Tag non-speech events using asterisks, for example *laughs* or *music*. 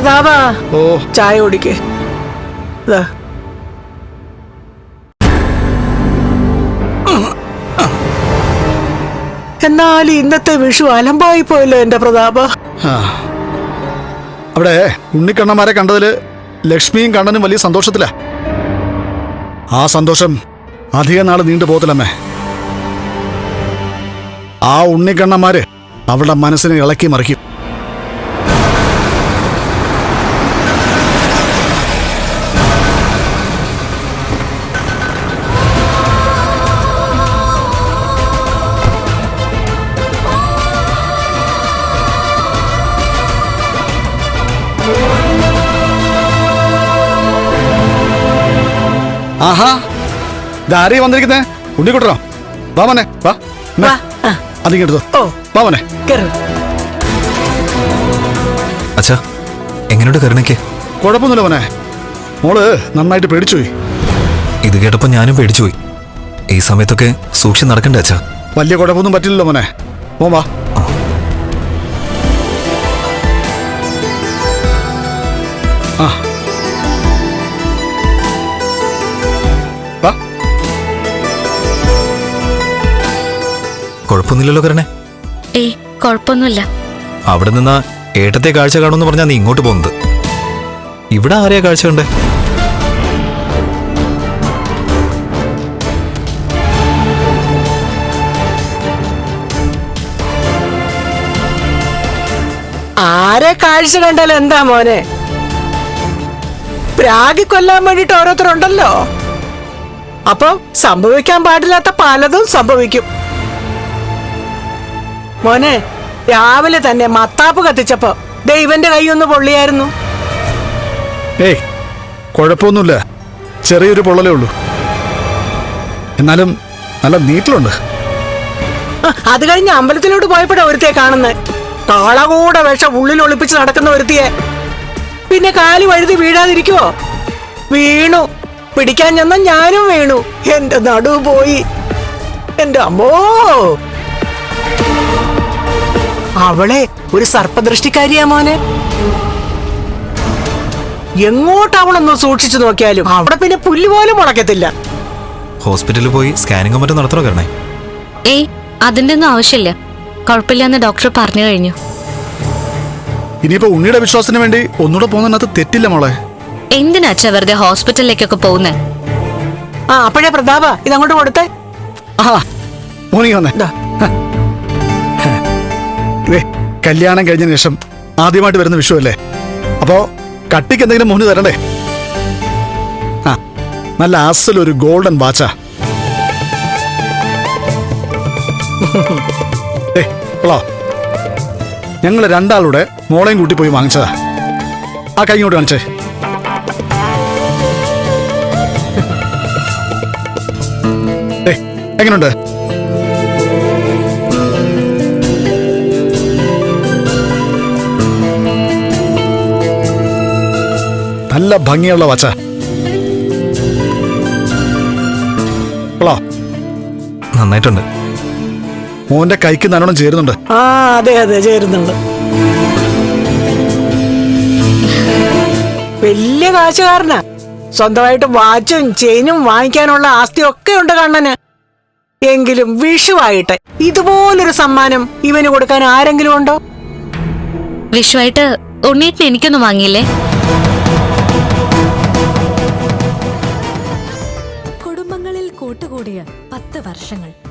പ്രതാപ ഓ. ചായ ഓടിക്കേ ദാ. എന്നാലും ഇന്നത്തെ വിഷു അലമ്പായി പോയല്ലോ എന്റെ പ്രതാപ. അവിടെ ഉണ്ണിക്കണ്ണന്മാരെ കണ്ടതിൽ ലക്ഷ്മിയും കണ്ണനും വലിയ സന്തോഷത്തിലാ. ആ സന്തോഷം അധിക നാൾ നീണ്ടു പോകത്തില്ലമ്മേ. ആ ഉണ്ണിക്കണ്ണന്മാര് അവളുടെ മനസ്സിനെ ഇളക്കി മറിക്കും. ആഹാ. ഇതാരേ വന്നിരിക്കുന്നേ? ഉണ്ണിക്കുട്ടനോ വാ മോനെ വാ. വാ ആ, അതിങ്ങെടുത്തോ ഓ. വാ മോനെ. കേറ്. അച്ഛാ എങ്ങനെയുണ്ട് കരുണയ്ക്ക്? കുഴപ്പമൊന്നുമില്ല മോനെ. മോൾ നന്നായിട്ട് പേടിച്ചുപോയി. ഇത് കേട്ടപ്പോൾ ഞാനും പേടിച്ചുപോയി. ഈ സമയത്തൊക്കെ സൂക്ഷിച്ച് നടക്കണ്ടേ അച്ഛാ? വലിയ കുഴപ്പമൊന്നും പറ്റില്ലല്ലോ മോനെ. മോൻ വാ. കുഴപ്പമൊന്നുമില്ലല്ലോ കരണേ. ഏ കുഴപ്പമൊന്നുമില്ല. അവിടെ നിന്നാ ഏട്ടത്തെ കാഴ്ച കാണുമെന്ന് പറഞ്ഞാ നീ ഇങ്ങോട്ട് പോകുന്നത്. ഇവിടെ ആരെയാ കാഴ്ച കണ്ടേ? ആരെ കാഴ്ച കണ്ടാൽ എന്താ മോനെ? പ്രാഗി കൊല്ലാൻ വേണ്ടിട്ട് ഓരോരുത്തരുണ്ടല്ലോ. അപ്പൊ സംഭവിക്കാൻ പാടില്ലാത്ത പലതും സംഭവിക്കും. മോനെ രാവിലെ തന്നെ മത്താപ്പ് കത്തിച്ചപ്പോ ദൈവന്റെ കൈയൊന്ന് പൊള്ളിയായിരുന്നു. ഏയ് കുഴപ്പമൊന്നുമില്ല. ചെറിയൊരു പൊള്ളലേ ഉള്ളൂ. എന്നാലും നല്ല നീട്ടിലുണ്ട് അത് കഴിഞ്ഞ് അമ്പലത്തിലോട്ട് പോയപ്പോഴാ ഒരുത്തിയെ കാണുന്നത് കാളകൂടെ വിഷം ഉള്ളിൽ ഒളിപ്പിച്ച് നടക്കുന്ന ഒരുത്തിയെ. പിന്നെ കാലി വഴുതി വീഴാതിരിക്കുവോ? വീണു. പിടിക്കാൻ ചെന്ന ഞാനും വീണു. എന്റെ നടു പോയി. എന്റെ അമ്മോ! അവളെ ഒരു സർപ്പദൃഷ്ടിക്കാരിയാ മോനെ. എങ്ങോട്ട് അവളൊന്ന് സൂക്ഷിച്ചു നോക്കിയാലും അവിടെ പിന്നെ പുല്ല് പോലും മുളക്കത്തില്ല ഹോസ്പിറ്റലിൽ പോയി സ്കാനിങ്ങോ മറ്റും നടത്തണോ കരണേ? ഏയ് അതിന്റെ ഒന്നും ആവശ്യമില്ല. കുഴപ്പമില്ലെന്ന് ഡോക്ടർ പറഞ്ഞു കഴിഞ്ഞു. ഇനിയിപ്പോ ഉണ്ണിയുടെ വിശ്വാസത്തിന് വേണ്ടി ഒന്നുകൂടെ പോകുന്നതിനകത്ത് തെറ്റില്ല മോളെ. എന്തിനാ അച്ഛാ വെറുതെ ഹോസ്പിറ്റലിലേക്കൊക്കെ പോകുന്നേ? ആ അപ്പോഴേ പ്രതാപ ഇതങ്ങോട്ട് കൊടുത്തേ. ആ മോർണിംഗ് വന്നേ. ദാ. കല്യാണം കഴിഞ്ഞതിന് ശേഷം ആദ്യമായിട്ട് വരുന്ന വിഷു അല്ലേ അപ്പോ കട്ടിക്ക് എന്തെങ്കിലും മോന് തരണ്ടേ? ആ നല്ല അസലൊരു ഗോൾഡൻ വാച്ചാ. ഏളോ ഞങ്ങൾ രണ്ടാളുടെ മോളെയും കൂട്ടി പോയി വാങ്ങിച്ചതാ. ആ കൈ ഇങ്ങോട്ട് കാണിച്ചേ. *laughs* എങ്ങനെയുണ്ട് നല്ല ഭംഗിയുള്ള വച്ച. നന്നായിട്ടുണ്ട്. മോന്റെ കൈക്ക് നല്ലോണം ചേരുന്നുണ്ട്. ആ അതെ അതെ ചേരുന്നുണ്ട്. വലിയ കാശുകാരനാ. സ്വന്തമായിട്ട് വാച്ചും ചെയിനും വാങ്ങിക്കാനുള്ള ആസ്തിയൊക്കെ ഉണ്ട് കണ്ണന്. എങ്കിലും വിഷുവായിട്ട് ഇതുപോലൊരു സമ്മാനം ഇവന് കൊടുക്കാൻ ആരെങ്കിലും ഉണ്ടോ? വിഷുവായിട്ട് ഉണ്ണീട്ടിന് എനിക്കൊന്നും വാങ്ങിയില്ലേ? പത്ത് വർഷങ്ങൾ.